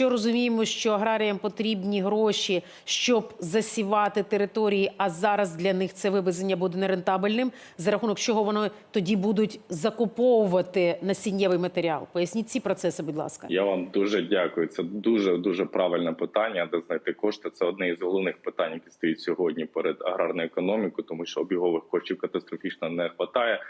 Що розуміємо, що аграріям потрібні гроші, щоб засівати території, а зараз для них це вивезення буде нерентабельним, за рахунок чого вони тоді будуть закуповувати насіннєвий матеріал. Поясніть ці процеси, будь ласка. Я вам дуже дякую. Це дуже дуже правильне питання. Де знайти кошти? Це одне із головних питань, які стоїть сьогодні перед аграрною економікою, тому що обігових коштів катастрофічно не вистачає.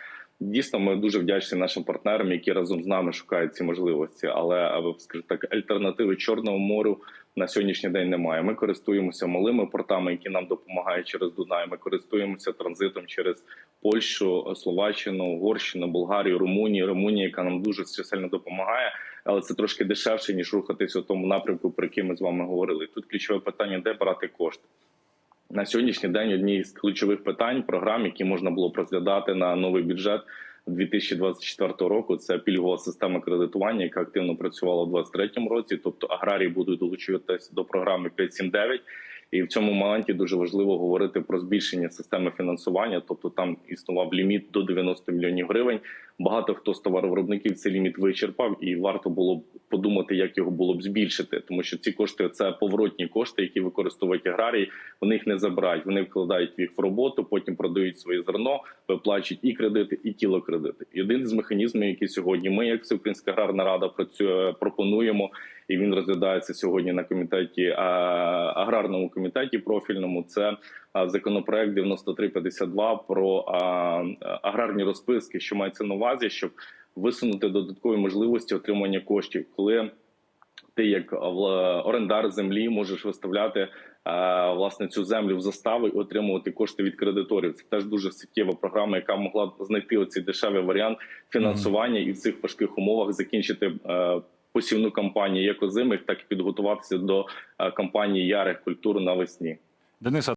Дійсно, ми дуже вдячні нашим партнерам, які разом з нами шукають ці можливості. Але скажімо так, альтернативи чорному морю на сьогоднішній день немає. Ми користуємося малими портами, які нам допомагають через Дунай. Ми користуємося транзитом через Польщу, Словаччину, Угорщину, Болгарію, Румунію, Румунію, яка нам дуже сильно допомагає. Але це трошки дешевше ніж рухатися у тому напрямку, про який ми з вами говорили. Тут ключове питання, де брати кошти. На сьогоднішній день одні з ключових питань програм, які можна було розглядати на новий бюджет 2024 року. Це пільгова система кредитування, яка активно працювала у 2023 році. Тобто аграрії будуть долучуватися до програми 5.7.9. І в цьому моменті дуже важливо говорити про збільшення системи фінансування. Тобто там існував ліміт до 90 мільйонів гривень. Багато хто з товаровиробників цей ліміт вичерпав, і варто було б подумати, як його було б збільшити, тому що ці кошти це поворотні кошти, які використовують аграрії. Вони їх не забирають. Вони вкладають їх в роботу, потім продають своє зерно, виплачують і кредити, і тіло кредити. Один з механізмів, які сьогодні ми, як Всеукраїнська аграрна рада, працює, пропонуємо, і він розглядається сьогодні на комітеті аграрному комітеті профільному. Це законопроект 9352 про аграрні розписки, що мається на увазі, щоб висунути додаткові можливості отримання коштів, коли ти, як орендар землі, можеш виставляти е, власне цю землю в застави і отримувати кошти від кредиторів. Це теж дуже суттєва програма, яка могла знайти оцей дешевий варіант фінансування і в цих важких умовах закінчити. Посівну кампанію як озимих, так і підготуватися до е, кампанії ярих культур навесні. Дениса,